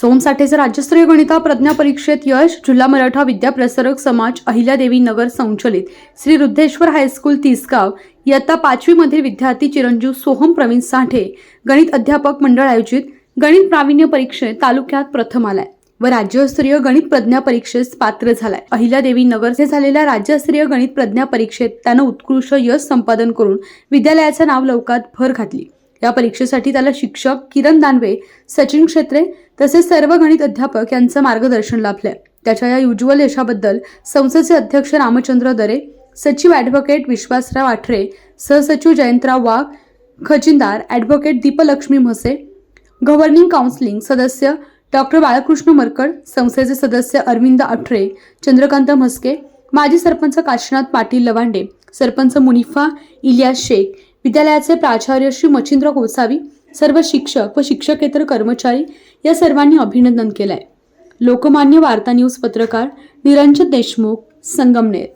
सोमसाठेचं राज्यस्तरीय गणिता प्रज्ञा परीक्षेत यश जिल्हा मराठा विद्याप्रसारक समाज अहिल्यादेवी नगर संचलित. Shri Ruddheshwar high school Tisgaon. इयत्ता पाचवीमधील विद्यार्थी चिरंजीव सोहम प्रवीण साठे. गणित अध्यापक मंडळ आयोजित. गणित प्रावीण्य परीक्षेत तालुक्यात प्रथम आलाय. व राज्यस्तरीय गणित प्रज्ञा परीक्षेस पात्र झालाय. अहिल्यादेवी नगरचे झालेल्या राज्यस्तरीय गणित प्रज्ञा परीक्षेत त्यानं उत्कृष्ट यश संपादन करून विद्यालयाचं नाव लवकात भर घातली. या परीक्षेसाठी त्याला शिक्षक किरण दानवे सचिन क्षेत्रे तसेच सर्व गणित अध्यापक यांचं मार्गदर्शन लाभलंय. त्याच्या या युज्वल यशाबद्दल संस्थेचे अध्यक्ष रामचंद्र दरे सचिव ॲडव्होकेट विश्वासराव आठरे सहसचिव Jayantrao Wagh खजिनदार advocate Deeplakshmi Mhase governing counselling सदस्य डॉक्टर बाळकृष्ण मरकड संस्थेचे सदस्य अरविंद अठरे चंद्रकांत म्हस्के माजी सरपंच काशीनाथ पाटील लवांडे सरपंच मुनिफा इलियास शेख विद्यालयाचे प्राचार्य श्री मच्छिंद्र गोसावी सर्व शिक्षक व शिक्षकेतर कर्मचारी या सर्वांनी अभिनंदन केलंय. लोकमान्य वार्ता न्यूज पत्रकार निरंजन देशमुख संगमनेर.